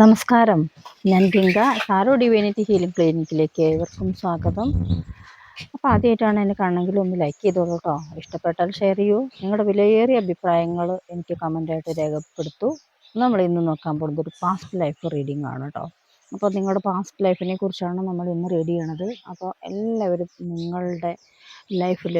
നമസ്കാരം. ഞാൻ Ganga സാറോ divinity healing ക്ലിനിക്കിലേക്ക് ഏവർക്കും സ്വാഗതം. അപ്പോൾ ആദ്യമായിട്ടാണ് എന്നെ കാണണമെങ്കിൽ ഒന്ന് ലൈക്ക് ചെയ്തോളൂ കേട്ടോ ഇഷ്ടപ്പെട്ടാൽ ഷെയർ ചെയ്യൂ. നിങ്ങളുടെ വിലയേറിയ അഭിപ്രായങ്ങൾ എനിക്ക് കമന്റായിട്ട് രേഖപ്പെടുത്തു. നമ്മൾ ഇന്ന് നോക്കാൻ പോകുന്നത് ഒരു പാസ്റ്റ് ലൈഫ് റീഡിംഗ് ആണ് കേട്ടോ അപ്പോൾ നിങ്ങളുടെ പാസ്റ്റ് ലൈഫിനെ കുറിച്ചാണ് നമ്മൾ ഇന്ന് റീഡ് ചെയ്യണത്. അപ്പോൾ എല്ലാവരും നിങ്ങളുടെ ലൈഫിൽ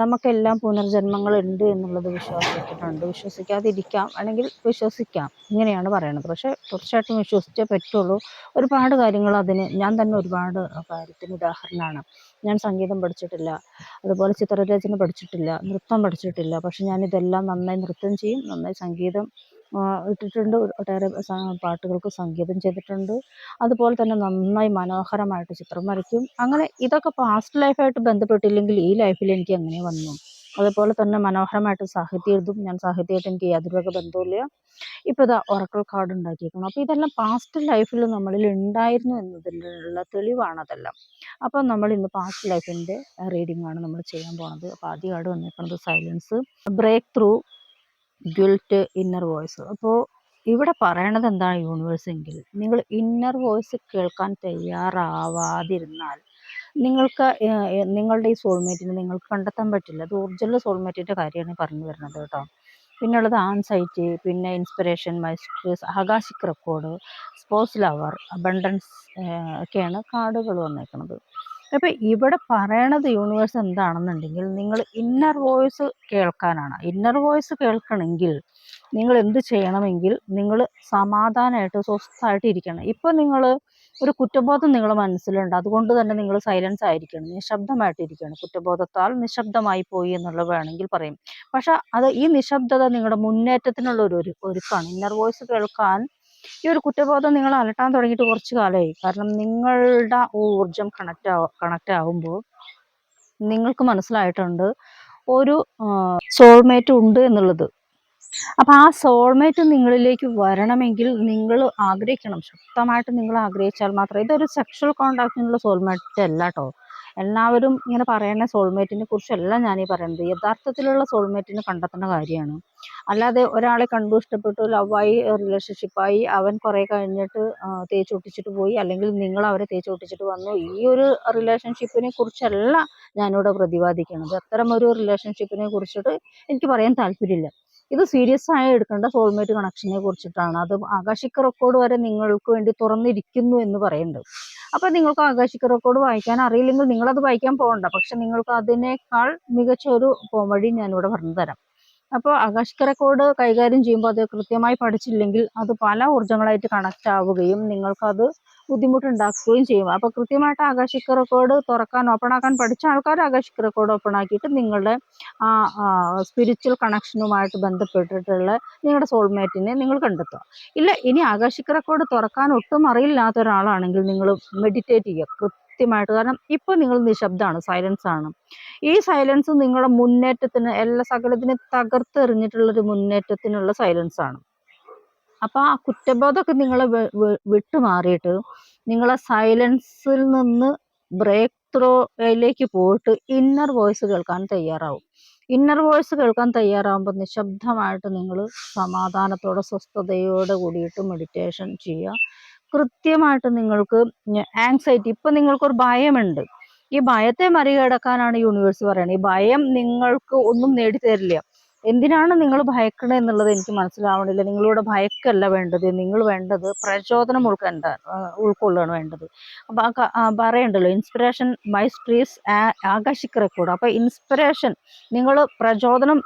നമുക്കെല്ലാം പുനർജന്മങ്ങളുണ്ട് എന്നുള്ളത് വിശ്വസിച്ചിട്ടുണ്ട്. വിശ്വസിക്കാതിരിക്കാം അല്ലെങ്കിൽ വിശ്വസിക്കാം. ഇങ്ങനെയാണ് പറയണത്. പക്ഷേ തീർച്ചയായിട്ടും വിശ്വസിച്ചേ പറ്റുള്ളൂ. ഒരുപാട് കാര്യങ്ങൾ അതിന് ഞാൻ തന്നെ ഒരുപാട് കാര്യത്തിന് ഉദാഹരണമാണ് ഞാൻ സംഗീതം പഠിച്ചിട്ടില്ല അതുപോലെ ചിത്രരചന പഠിച്ചിട്ടില്ല നൃത്തം പഠിച്ചിട്ടില്ല. പക്ഷെ ഞാനിതെല്ലാം നന്നായി നൃത്തം ചെയ്യും നന്നായി സംഗീതം ഇട്ടിട്ടുണ്ട്. ഒട്ടേറെ പാട്ടുകൾക്ക് സംഗീതം ചെയ്തിട്ടുണ്ട്. അതുപോലെ തന്നെ നന്നായി മനോഹരമായിട്ട് ചിത്രം വരയ്ക്കും. അങ്ങനെ ഇതൊക്കെ പാസ്റ്റ് ലൈഫായിട്ട് ബന്ധപ്പെട്ടില്ലെങ്കിൽ ഈ ലൈഫിൽ എനിക്ക് അങ്ങനെ വന്നു. അതുപോലെ തന്നെ മനോഹരമായിട്ട് സാഹിത്യം എഴുതും. ഞാൻ സാഹിത്യമായിട്ട് എനിക്ക് യാതൊരു വക ബന്ധവുമില്ല. ഇപ്പോൾ ഇതാ കാർഡ് ഉണ്ടാക്കിയിരിക്കണം അപ്പോൾ ഇതെല്ലാം പാസ്റ്റ് ലൈഫിൽ നമ്മളിൽ ഉണ്ടായിരുന്നു എന്നതിലുള്ള തെളിവാണ് അതെല്ലാം. അപ്പോൾ നമ്മൾ ഇന്ന് പാസ്റ്റ് ലൈഫിന്റെ റീഡിംഗ് ആണ് നമ്മൾ ചെയ്യാൻ പോണത്. അപ്പോൾ ആദ്യ കാർഡ് വന്നിരിക്കുന്നത് silence breakthrough guilt inner voice അപ്പോൾ ഇവിടെ പറയണത് എന്താണ് യൂണിവേഴ്സ് എങ്കിൽ നിങ്ങൾ ഇന്നർ വോയിസ് കേൾക്കാൻ തയ്യാറാവാതിരുന്നാൽ നിങ്ങൾക്ക് നിങ്ങളുടെ ഈ സോൾമേറ്റിനെ നിങ്ങൾക്ക് കണ്ടെത്താൻ പറ്റില്ല. അത് ഒറിജിനൽ സോൾമേറ്റിന്റെ കാര്യമാണ് പറഞ്ഞു വരുന്നത് കേട്ടോ. പിന്നുള്ളത് ആൻസൈറ്റി പിന്നെ inspiration mysteries akashic record sports lover abundance ഒക്കെയാണ് കാർഡുകൾ വന്നേക്കുന്നത് അപ്പോൾ ഇവിടെ പറയണത് യൂണിവേഴ്സ് എന്താണെന്നുണ്ടെങ്കിൽ നിങ്ങൾ ഇന്നർ വോയിസ് കേൾക്കാനാണ്. ഇന്നർ വോയിസ് കേൾക്കണമെങ്കിൽ നിങ്ങൾ എന്ത് ചെയ്യണമെങ്കിൽ നിങ്ങൾ സമാധാനമായിട്ട് സ്വസ്ഥമായിട്ട് ഇരിക്കണം. ഇപ്പോൾ നിങ്ങൾ ഒരു കുറ്റബോധം നിങ്ങളുടെ മനസ്സിലുണ്ട്. അതുകൊണ്ട് തന്നെ നിങ്ങൾ സൈലൻസ് ആയിരിക്കണം. നിശബ്ദമായിട്ടിരിക്കണം കുറ്റബോധത്താൽ നിശബ്ദമായി പോയി എന്നുള്ളത് വേണമെങ്കിൽ പറയും. പക്ഷെ അത് ഈ നിശബ്ദത നിങ്ങളുടെ മുന്നേറ്റത്തിനുള്ള ഒരു ഒരു ഒരുക്കാണ്. ഇന്നർ വോയിസ് കേൾക്കാൻ ഈ ഒരു കുറ്റബോധം നിങ്ങൾ അലട്ടാൻ തുടങ്ങിയിട്ട് കുറച്ച് കാലമായി കാരണം നിങ്ങളുടെ ഊർജം കണക്റ്റ് ആവ കണക്റ്റ് ആവുമ്പോൾ നിങ്ങൾക്ക് മനസ്സിലായിട്ടുണ്ട് ഒരു സോൾമേറ്റ് ഉണ്ട് എന്നുള്ളത്. അപ്പം ആ സോൾമേറ്റ് നിങ്ങളിലേക്ക് വരണമെങ്കിൽ നിങ്ങൾ ആഗ്രഹിക്കണം. ശക്തമായിട്ട് നിങ്ങൾ ആഗ്രഹിച്ചാൽ മാത്രമേ ഇതൊരു സെക്ഷൽ കോണ്ടാക്റ്റിനുള്ള സോൾമേറ്റ് അല്ല കേട്ടോ എല്ലാവരും ഇങ്ങനെ പറയുന്ന സോൾമേറ്റിനെ കുറിച്ചല്ല ഞാനീ പറയുന്നത് യഥാർത്ഥത്തിലുള്ള സോൾമേറ്റിനെ കണ്ടെത്തുന്ന കാര്യമാണ്. അല്ലാതെ ഒരാളെ കണ്ടു ഇഷ്ടപ്പെട്ടു ലവായി റിലേഷൻഷിപ്പായി അവൻ കുറേ കഴിഞ്ഞിട്ട് ആ, തേച്ച് ഒട്ടിച്ചിട്ട് പോയി അല്ലെങ്കിൽ നിങ്ങൾ അവരെ തേച്ച് ഒട്ടിച്ചിട്ട് വന്നു ഈ ഒരു റിലേഷൻഷിപ്പിനെ കുറിച്ചല്ല ഞാനിവിടെ പ്രതിപാദിക്കുന്നത് അത്തരം ഒരു റിലേഷൻഷിപ്പിനെ കുറിച്ചിട്ട് എനിക്ക് പറയാൻ താല്പര്യമില്ല. ഇത് സീരിയസ് ആയി എടുക്കേണ്ട സോൾമേറ്റ് കണക്ഷനെ കുറിച്ചിട്ടാണ്. അത് ആകാശിക റെക്കോർഡ് വരെ നിങ്ങൾക്ക് വേണ്ടി തുറന്നിരിക്കുന്നു എന്ന് പറയുന്നുണ്ട് അപ്പം നിങ്ങൾക്ക് ആകാശിക റെക്കോർഡ് വായിക്കാൻ അറിയില്ലെങ്കിൽ നിങ്ങളത് വായിക്കാൻ പോകണ്ട. പക്ഷെ നിങ്ങൾക്ക് അതിനേക്കാൾ മികച്ച ഒരു പോംവഴി ഞാനിവിടെ പറഞ്ഞു തരാം അപ്പോൾ ആകാശിക റെക്കോർഡ് കൈകാര്യം ചെയ്യുമ്പോൾ അത് കൃത്യമായി പഠിച്ചില്ലെങ്കിൽ അത് പല ഊർജങ്ങളായിട്ട് കണക്റ്റ് ആവുകയും നിങ്ങൾക്കത് ബുദ്ധിമുട്ടുണ്ടാക്കുകയും ചെയ്യും. അപ്പോൾ കൃത്യമായിട്ട് ആകാശിക റെക്കോർഡ് തുറക്കാൻ ഓപ്പൺ ആക്കാൻ പഠിച്ച ആൾക്കാർ ആകാശിക റെക്കോർഡ് ഓപ്പൺ ആക്കിയിട്ട് നിങ്ങളുടെ ആ സ്പിരിച്വൽ കണക്ഷനുമായിട്ട് ബന്ധപ്പെട്ടിട്ടുള്ള നിങ്ങളുടെ സോൾമേറ്റിനെ നിങ്ങൾ കണ്ടെത്തുക. ഇല്ല ഇനി ആകാശിക റെക്കോർഡ് തുറക്കാൻ ഒട്ടും അറിയില്ലാത്ത ഒരാളാണെങ്കിൽ നിങ്ങൾ മെഡിറ്റേറ്റ് ചെയ്യുക. കൃത്യമായിട്ട്. കാരണം ഇപ്പോൾ നിങ്ങൾ നിശബ്ദമാണ് സൈലൻസ് ആണ്. ഈ സൈലൻസ് നിങ്ങളുടെ മുന്നേറ്റത്തിന് എല്ലാ സകലത്തിനെ തകർത്തെറിഞ്ഞിട്ടുള്ളൊരു മുന്നേറ്റത്തിനുള്ള സൈലൻസ് ആണ്. അപ്പോൾ ആ കുറ്റബോധമൊക്കെ നിങ്ങളെ വിട്ടുമാറിയിട്ട് നിങ്ങളെ സൈലൻസിൽ നിന്ന് ബ്രേക്ക് ത്രോയിലേക്ക് പോയിട്ട് ഇന്നർ വോയിസ് കേൾക്കാൻ തയ്യാറാവും. ഇന്നർ വോയിസ് കേൾക്കാൻ തയ്യാറാവുമ്പോൾ നിശബ്ദമായിട്ട് നിങ്ങൾ സമാധാനത്തോടെ സ്വസ്ഥതയോടെ കൂടിയിട്ട് മെഡിറ്റേഷൻ ചെയ്യുക. കൃത്യമായിട്ട് നിങ്ങൾക്ക് ആങ്സൈറ്റി ഇപ്പം നിങ്ങൾക്കൊരു ഭയമുണ്ട്. ഈ ഭയത്തെ മറികടക്കാനാണ് യൂണിവേഴ്സ് പറയുന്നത്. ഈ ഭയം നിങ്ങൾക്ക് ഒന്നും നേടിത്തരില്ല. എന്തിനാണ് നിങ്ങൾ ഭയക്കണത് എന്നുള്ളത് എനിക്ക് മനസ്സിലാവണില്ല. നിങ്ങളിവിടെ ഭയക്കല്ല വേണ്ടത്. നിങ്ങൾ വേണ്ടത് പ്രചോദനം ഉൾക്കൊണ്ട ഉൾക്കൊള്ളുകയാണ് വേണ്ടത്. അപ്പം പറയണ്ടല്ലോ ഇൻസ്പിറേഷൻ മൈസ്ട്രീസ് ആകാശിക് റെക്കോർഡ് അപ്പം ഇൻസ്പിറേഷൻ നിങ്ങൾ പ്രചോദനം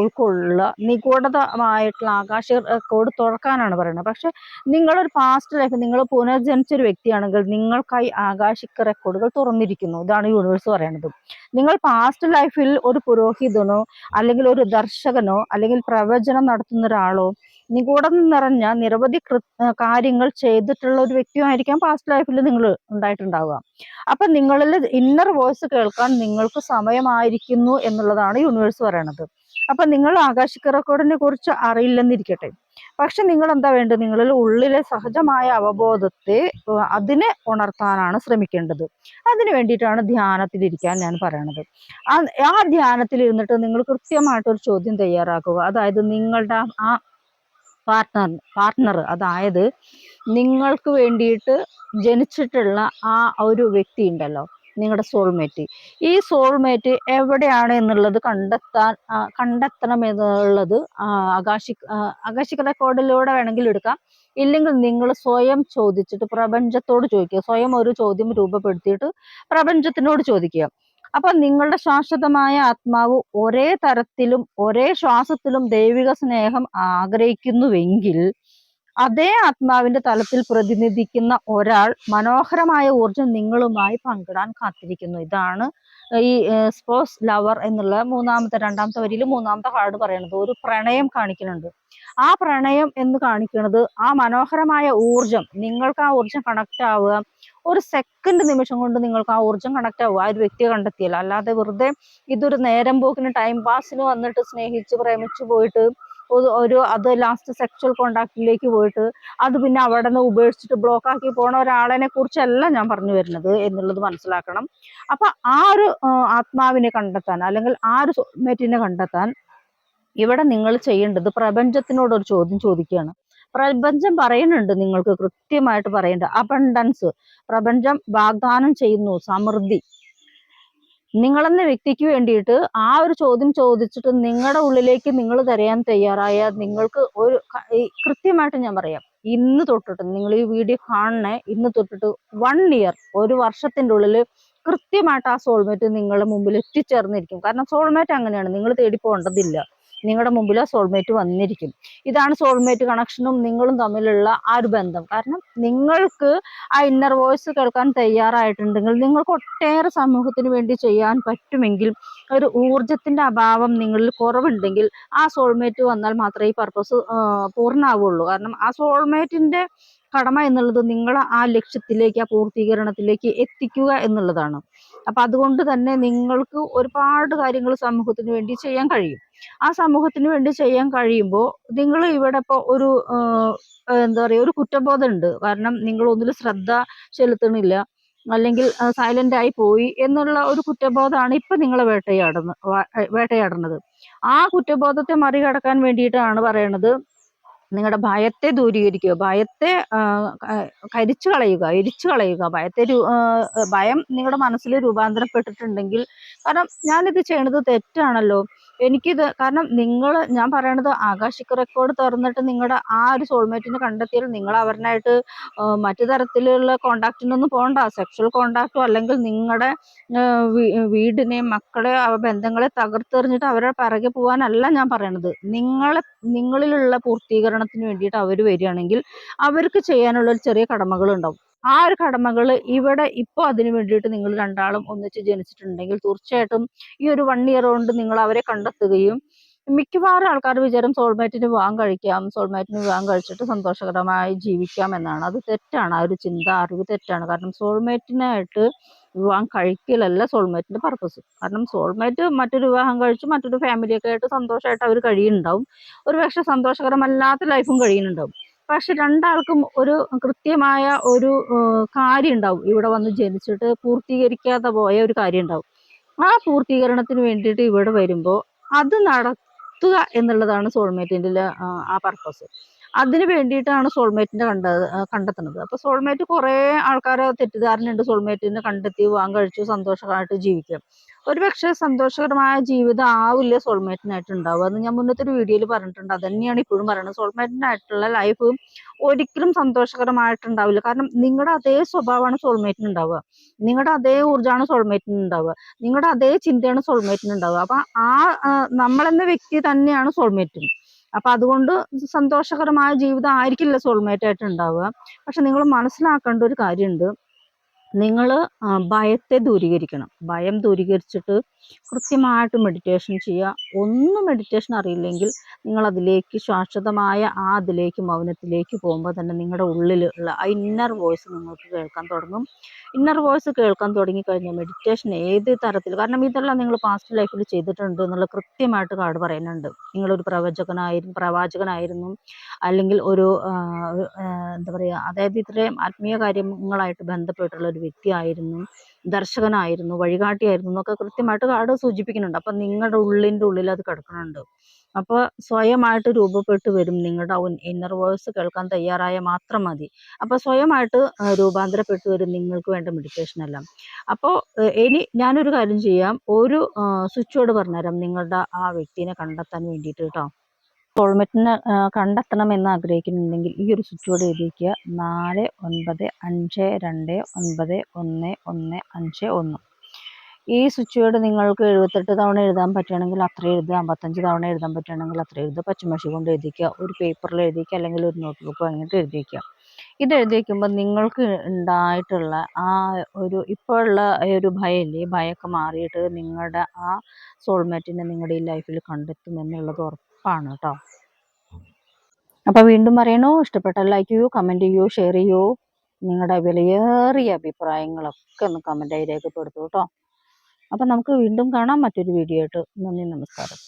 ഉൾക്കൊള്ളുക. നിഗൂഢതമായിട്ടുള്ള ആകാശ റെക്കോർഡ് തുറക്കാനാണ് പറയുന്നത് പക്ഷെ നിങ്ങളൊരു പാസ്റ്റ് ലൈഫ് നിങ്ങൾ പുനർജനിച്ചൊരു വ്യക്തിയാണെങ്കിൽ നിങ്ങൾക്കായി ആകാശിക റെക്കോർഡുകൾ തുറന്നിരിക്കുന്നു. ഇതാണ് യൂണിവേഴ്സ് പറയുന്നത് നിങ്ങൾ പാസ്റ്റ് ലൈഫിൽ ഒരു പുരോഹിതനോ അല്ലെങ്കിൽ ഒരു ദർശകനോ അല്ലെങ്കിൽ പ്രവചനം നടത്തുന്ന ഒരാളോ നിഗൂഢം നിറഞ്ഞ നിരവധി കാര്യങ്ങൾ ചെയ്തിട്ടുള്ള ഒരു വ്യക്തിയായിരിക്കാം പാസ്റ്റ് ലൈഫിൽ നിങ്ങൾ ഉണ്ടായിട്ടുണ്ടാവുക. അപ്പൊ നിങ്ങളിൽ ഇന്നർ വോയിസ് കേൾക്കാൻ നിങ്ങൾക്ക് സമയമായിരിക്കുന്നു എന്നുള്ളതാണ് യൂണിവേഴ്സ് പറയണത് അപ്പൊ നിങ്ങൾ ആകാശിക റെക്കോർഡിനെ കുറിച്ച് അറിയില്ലെന്നിരിക്കട്ടെ. പക്ഷെ നിങ്ങൾ എന്താ വേണ്ടത്? നിങ്ങളിൽ ഉള്ളിലെ സഹജമായ അവബോധത്തെ അതിനെ ഉണർത്താനാണ് ശ്രമിക്കേണ്ടത്. അതിന് വേണ്ടിയിട്ടാണ് ധ്യാനത്തിലിരിക്കാൻ ഞാൻ പറയണത്. ആ ആ ധ്യാനത്തിൽ ഇരുന്നിട്ട് നിങ്ങൾ കൃത്യമായിട്ട് ഒരു ചോദ്യം തയ്യാറാക്കുക. അതായത് നിങ്ങളുടെ ആ പാർട്ട്ണർ പാർട്ട്ണർ അതായത് നിങ്ങൾക്ക് വേണ്ടിയിട്ട് ജനിച്ചിട്ടുള്ള ആ ഒരു വ്യക്തി ഉണ്ടല്ലോ. നിങ്ങളുടെ സോൾമേറ്റ് ഈ സോൾമേറ്റ് എവിടെയാണ് എന്നുള്ളത് കണ്ടെത്താൻ കണ്ടെത്തണം എന്നുള്ളത് ആകാശി ആകാശിക റെക്കോർഡിലൂടെ വേണമെങ്കിൽ എടുക്കാം. ഇല്ലെങ്കിൽ നിങ്ങൾ സ്വയം ചോദിച്ചിട്ട് പ്രപഞ്ചത്തോട് ചോദിക്കുക. സ്വയം ഒരു ചോദ്യം രൂപപ്പെടുത്തിയിട്ട് പ്രപഞ്ചത്തിനോട് ചോദിക്കുക. അപ്പൊ നിങ്ങളുടെ ശാശ്വതമായ ആത്മാവ് ഒരേ തരത്തിലും ഒരേ ശ്വാസത്തിലും ദൈവിക സ്നേഹം ആഗ്രഹിക്കുന്നുവെങ്കിൽ അതേ ആത്മാവിന്റെ തലത്തിൽ പ്രതിനിധിക്കുന്ന ഒരാൾ മനോഹരമായ ഊർജം നിങ്ങളുമായി പങ്കിടാൻ കാത്തിരിക്കുന്നു. ഇതാണ് ഈ സ്പോസ് ലവർ എന്നുള്ള മൂന്നാമത്തെ രണ്ടാമത്തെ വരിയിൽ മൂന്നാമത്തെ ഹാർഡ് പറയുന്നത്. ഒരു പ്രണയം കാണിക്കുന്നുണ്ട്. ആ പ്രണയം എന്ന് കാണിക്കുന്നത് ആ മനോഹരമായ ഊർജം നിങ്ങൾക്ക് ആ ഊർജം കണക്ട് ആവുക. ഒരു സെക്കൻഡ് നിമിഷം കൊണ്ട് നിങ്ങൾക്ക് ആ ഊർജം കണക്ട് ആവുക. ആ ഒരു വ്യക്തിയെ കണ്ടെത്തിയല്ല അല്ലാതെ വെറുതെ ഇതൊരു നേരം പോക്കിന് ടൈം പാസിന് വന്നിട്ട് സ്നേഹിച്ച് പ്രേമിച്ചു പോയിട്ട് ഒരു- അത് ലാസ്റ്റ് സെക്ഷൽ കോണ്ടാക്റ്റിലേക്ക് പോയിട്ട് അത് പിന്നെ അവിടെ നിന്ന് ഉപേക്ഷിച്ചിട്ട് ബ്ലോക്ക് ആക്കി പോണ ഒരാളിനെ കുറിച്ചല്ല ഞാൻ പറഞ്ഞു വരുന്നത് എന്നുള്ളത് മനസ്സിലാക്കണം. അപ്പൊ ആ ഒരു ആത്മാവിനെ കണ്ടെത്താൻ അല്ലെങ്കിൽ ആ ഒരു സോൾമേറ്റിനെ കണ്ടെത്താൻ ഇവിടെ നിങ്ങൾ ചെയ്യേണ്ടത് പ്രപഞ്ചത്തിനോട് ഒരു ചോദ്യം ചോദിക്കുകയാണ്. പ്രപഞ്ചം പറയുന്നുണ്ട് നിങ്ങൾക്ക് കൃത്യമായിട്ട് പറയുന്നുണ്ട് അബണ്ടൻസ് പ്രപഞ്ചം വാഗ്ദാനം ചെയ്യുന്നു സമൃദ്ധി. നിങ്ങളെന്ന വ്യക്തിക്ക് വേണ്ടിയിട്ട് ആ ഒരു ചോദ്യം ചോദിച്ചിട്ട് നിങ്ങളുടെ ഉള്ളിലേക്ക് നിങ്ങൾ തരയാൻ തയ്യാറായ നിങ്ങൾക്ക് ഒരു കൃത്യമായിട്ട് ഞാൻ പറയാം. ഇന്ന് തൊട്ടിട്ട് നിങ്ങൾ ഈ വീഡിയോ കാണണേ ഇന്ന് തൊട്ടിട്ട് വൺ ഇയർ ഒരു വർഷത്തിന്റെ ഉള്ളിൽ കൃത്യമായിട്ട് ആ സോൾമേറ്റ് നിങ്ങളുടെ മുമ്പിൽ എത്തിച്ചേർന്നിരിക്കും. കാരണം സോൾമേറ്റ് അങ്ങനെയാണ് നിങ്ങൾ തേടി പോകേണ്ടതില്ല. നിങ്ങളുടെ മുമ്പിൽ ആ സോൾമേറ്റ് വന്നിരിക്കും. ഇതാണ് സോൾമേറ്റ് കണക്ഷനും നിങ്ങളും തമ്മിലുള്ള ആ ഒരു ബന്ധം. കാരണം നിങ്ങൾക്ക് ആ ഇന്നർ വോയിസ് കേൾക്കാൻ തയ്യാറായിട്ടുണ്ടെങ്കിൽ നിങ്ങൾക്ക് ഒട്ടേറെ സമൂഹത്തിന് വേണ്ടി ചെയ്യാൻ പറ്റുമെങ്കിൽ ഒരു ഊർജത്തിന്റെ അഭാവം നിങ്ങളിൽ കുറവുണ്ടെങ്കിൽ ആ സോൾമേറ്റ് വന്നാൽ മാത്രമേ ഈ പർപ്പസ് പൂർണമാവുള്ളൂ കാരണം ആ സോൾമേറ്റിന്റെ കടമ എന്നുള്ളത് നിങ്ങളെ ആ ലക്ഷ്യത്തിലേക്ക് ആ പൂർത്തീകരണത്തിലേക്ക് എത്തിക്കുക എന്നുള്ളതാണ്. അപ്പൊ അതുകൊണ്ട് തന്നെ നിങ്ങൾക്ക് ഒരുപാട് കാര്യങ്ങൾ സമൂഹത്തിന് വേണ്ടി ചെയ്യാൻ കഴിയും. ആ സമൂഹത്തിന് വേണ്ടി ചെയ്യാൻ കഴിയുമ്പോൾ നിങ്ങൾ ഇവിടെ ഇപ്പോൾ ഒരു എന്താ പറയുക ഒരു കുറ്റബോധം ഉണ്ട് കാരണം നിങ്ങൾ ഒന്നിലും ശ്രദ്ധ ചെലുത്തണില്ല. അല്ലെങ്കിൽ സൈലന്റ് ആയി പോയി എന്നുള്ള ഒരു കുറ്റബോധമാണ് ഇപ്പൊ നിങ്ങളെ വേട്ടയാടുന്നത് വേട്ടയാടുന്നത്. ആ കുറ്റബോധത്തെ മറികടക്കാൻ വേണ്ടിയിട്ടാണ് പറയണത് നിങ്ങളുടെ ഭയത്തെ ദൂരീകരിക്കുക ഭയത്തെ കരിച്ചു കളയുക എരിച്ചു കളയുക ഭയത്തെ ഭയം നിങ്ങളുടെ മനസ്സിൽ രൂപാന്തരപ്പെട്ടിട്ടുണ്ടെങ്കിൽ കാരണം ഞാനിത് ചെയ്യണത് തെറ്റാണല്ലോ. എനിക്കിത് കാരണം നിങ്ങൾ ഞാൻ പറയണത് ആകാശിക്ക് റെക്കോർഡ് തുറന്നിട്ട് നിങ്ങളുടെ ആ ഒരു സോൾമേറ്റിനെ കണ്ടെത്തിയാൽ നിങ്ങൾ അവരുമായിട്ട് മറ്റു തരത്തിലുള്ള കോണ്ടാക്റ്റിനൊന്നും പോകണ്ട സെക്ഷൽ കോണ്ടാക്റ്റോ അല്ലെങ്കിൽ നിങ്ങളുടെ വീടിനെയും മക്കളെ ബന്ധങ്ങളെ തകർത്തെറിഞ്ഞിട്ട് അവരുടെ പിറകെ പോകാനല്ല ഞാൻ പറയണത്. നിങ്ങളെ നിങ്ങളിലുള്ള പൂർത്തീകരണത്തിന് വേണ്ടിയിട്ട് അവർ വരികയാണെങ്കിൽ അവർക്ക് ചെയ്യാനുള്ള ചെറിയ കടമകൾ ഉണ്ടാവും ആ ഒരു കടമകൾ ഇവിടെ ഇപ്പോൾ അതിന് വേണ്ടിയിട്ട് നിങ്ങൾ രണ്ടാളും ഒന്നിച്ച് ജനിച്ചിട്ടുണ്ടെങ്കിൽ തീർച്ചയായിട്ടും ഈ ഒരു വൺ ഇയർ കൊണ്ട് നിങ്ങൾ അവരെ കണ്ടെത്തുകയും മിക്കവാറും ആൾക്കാർ വിചാരം സോൾമേറ്റിന് വിവാഹം കഴിക്കാം സോൾമേറ്റിന് വിവാഹം കഴിച്ചിട്ട് സന്തോഷകരമായി ജീവിക്കാം എന്നാണ്. അത് തെറ്റാണ്. ആ ഒരു ചിന്ത അറിവ് തെറ്റാണ്. കാരണം സോൾമേറ്റിനായിട്ട് വിവാഹം കഴിക്കലല്ല സോൾമേറ്റിന്റെ പർപ്പസ് കാരണം സോൾമേറ്റ് മറ്റൊരു വിവാഹം കഴിച്ച് മറ്റൊരു ഫാമിലിയൊക്കെ ആയിട്ട് സന്തോഷമായിട്ട് അവർ കഴിയുന്നുണ്ടാവും. ഒരു പക്ഷെ സന്തോഷകരമല്ലാത്ത ലൈഫും കഴിയുന്നുണ്ടാവും. പക്ഷെ രണ്ടാൾക്കും ഒരു കൃത്യമായ ഒരു കാര്യം ഉണ്ടാവും ഇവിടെ വന്ന് ജനിച്ചിട്ട് പൂർത്തീകരിക്കാതെ പോയ ഒരു കാര്യം ഉണ്ടാവും ആ പൂർത്തീകരണത്തിന് വേണ്ടിയിട്ട് ഇവിടെ വരുമ്പോൾ അത് നടത്തുക എന്നുള്ളതാണ് സോൾമേറ്റിന്റെ ആ പർപ്പസ് അതിന് വേണ്ടിയിട്ടാണ് സോൾമേറ്റിനെ കണ്ട ആ, കണ്ടെത്തുന്നത്. അപ്പൊ സോൾമേറ്റ് കുറേ ആൾക്കാർ തെറ്റിദ്ധാരണയുണ്ട് സോൾമേറ്റിനെ കണ്ടെത്തി വിവാഹം കഴിച്ചു സന്തോഷമായിട്ട് ജീവിക്കും. ഒരുപക്ഷെ സന്തോഷകരമായ ജീവിതം ആവില്ല സോൾമേറ്റിനായിട്ട് ഉണ്ടാവുക. അത് ഞാൻ മുന്നത്തെ ഒരു വീഡിയോയിൽ പറഞ്ഞിട്ടുണ്ട്. അത് തന്നെയാണ് ഇപ്പോഴും പറയുന്നത്. സോൾമേറ്റിനായിട്ടുള്ള ലൈഫ് ഒരിക്കലും സന്തോഷകരമായിട്ടുണ്ടാവില്ല. കാരണം നിങ്ങളുടെ അതേ സ്വഭാവമാണ് സോൾമേറ്റിന് ഉണ്ടാവുക നിങ്ങളുടെ അതേ ഊർജമാണ് സോൾമേറ്റിന് ഉണ്ടാവുക നിങ്ങളുടെ അതേ ചിന്തയാണ് സോൾമേറ്റിന് ഉണ്ടാവുക അപ്പൊ ആ ആ, നമ്മളെന്ന വ്യക്തി തന്നെയാണ് സോൾമേറ്റും അപ്പൊ അതുകൊണ്ട് സന്തോഷകരമായ ജീവിതം ആയിരിക്കില്ല സോൾമേറ്റ് ആയിട്ട് ഉണ്ടാവുക. പക്ഷെ നിങ്ങൾ മനസ്സിലാക്കേണ്ട ഒരു കാര്യമുണ്ട്. നിങ്ങൾ ഭയത്തെ ദൂരീകരിക്കണം. ഭയം ദൂരീകരിച്ചിട്ട് കൃത്യമായിട്ട് മെഡിറ്റേഷൻ ചെയ്യുക. ഒന്നും മെഡിറ്റേഷൻ അറിയില്ലെങ്കിൽ നിങ്ങൾ അതിലേക്ക് ശാശ്വതമായ ആ അതിലേക്ക് മൗനത്തിലേക്ക് പോകുമ്പോൾ തന്നെ നിങ്ങളുടെ ഉള്ളിലുള്ള ആ ഇന്നർ വോയിസ് നിങ്ങൾക്ക് കേൾക്കാൻ തുടങ്ങും. ഇന്നർ വോയിസ് കേൾക്കാൻ തുടങ്ങിക്കഴിഞ്ഞാൽ മെഡിറ്റേഷൻ ഏത് തരത്തിൽ കാരണം ഇതെല്ലാം നിങ്ങൾ പാസ്റ്റ് ലൈഫിൽ ചെയ്തിട്ടുണ്ട് എന്നുള്ള കൃത്യമായിട്ട് കാർഡ് പറയുന്നുണ്ട്. നിങ്ങളൊരു പ്രവചകനായിരുന്നു പ്രവാചകനായിരുന്നു അല്ലെങ്കിൽ ഒരു എന്താ പറയുക അതായത് ഇത്രയും ആത്മീയ കാര്യങ്ങളായിട്ട് ബന്ധപ്പെട്ടുള്ള ഒരു വ്യക്തിയായിരുന്നു ദർശകനായിരുന്നു വഴികാട്ടിയായിരുന്നു എന്നൊക്കെ കൃത്യമായിട്ട് കാർഡ് സൂചിപ്പിക്കുന്നുണ്ട്. അപ്പം നിങ്ങളുടെ ഉള്ളിന്റെ ഉള്ളിൽ അത് കിടക്കുന്നുണ്ട്. അപ്പോൾ സ്വയമായിട്ട് രൂപപ്പെട്ട് വരും. നിങ്ങളുടെ ഇന്നർ വോയിസ് കേൾക്കാൻ തയ്യാറായ മാത്രം മതി. അപ്പോൾ സ്വയമായിട്ട് രൂപാന്തരപ്പെട്ടു വരും നിങ്ങൾക്ക് വേണ്ട മെഡിറ്റേഷൻ എല്ലാം. അപ്പോൾ ഇനി ഞാനൊരു കാര്യം ചെയ്യാം. ഒരു സ്വിച്ചോട് പറഞ്ഞുതരാം നിങ്ങളുടെ ആ വ്യക്തിനെ കണ്ടെത്താൻ വേണ്ടിയിട്ട് കേട്ടോ. സോൾമെറ്റിനെ കണ്ടെത്തണം എന്ന് ആഗ്രഹിക്കുന്നുണ്ടെങ്കിൽ ഈ ഒരു സ്വിച്ച് ബോർഡ് എഴുതിക്കുക നാല് ഒൻപത് അഞ്ച് രണ്ട് ഒൻപത് ഒന്ന് ഒന്ന് അഞ്ച് ഒന്ന്. ഈ സ്വിച്ച് ബോർഡ് നിങ്ങൾക്ക് എഴുപത്തെട്ട് തവണ എഴുതാൻ പറ്റുകയാണെങ്കിൽ അത്ര എഴുതുക അമ്പത്തഞ്ച് തവണ എഴുതാൻ പറ്റുകയാണെങ്കിൽ അത്ര എഴുതുക പച്ചമഷി കൊണ്ട് എഴുതിക്കുക ഒരു പേപ്പറിൽ എഴുതിക്കുക അല്ലെങ്കിൽ ഒരു നോട്ട് ബുക്ക് വാങ്ങിയിട്ട് എഴുതിക്കുക ഇത് എഴുതി വയ്ക്കുമ്പോൾ നിങ്ങൾക്ക് ഉണ്ടായിട്ടുള്ള ആ ഒരു ഇപ്പോഴുള്ള ഒരു ഭയമില്ലേ? ഭയമൊക്കെ മാറിയിട്ട് നിങ്ങളുടെ ആ സോൾമേറ്റിനെ നിങ്ങളുടെ ഈ ലൈഫിൽ കണ്ടെത്തും എന്നുള്ളത് ഉറപ്പാണ് കേട്ടോ. അപ്പോൾ വീണ്ടും പറയണോ? ഇഷ്ടപ്പെട്ടാൽ ലൈക്ക് ചെയ്യൂ കമന്റ് ചെയ്യൂ ഷെയർ ചെയ്യൂ. നിങ്ങളുടെ വിലയേറിയ അഭിപ്രായങ്ങളൊക്കെ ഒന്ന് കമന്റായി രേഖപ്പെടുത്തൂ കേട്ടോ. അപ്പം നമുക്ക് വീണ്ടും കാണാം മറ്റൊരു വീഡിയോ ആയിട്ട്. നന്ദി നമസ്കാരം.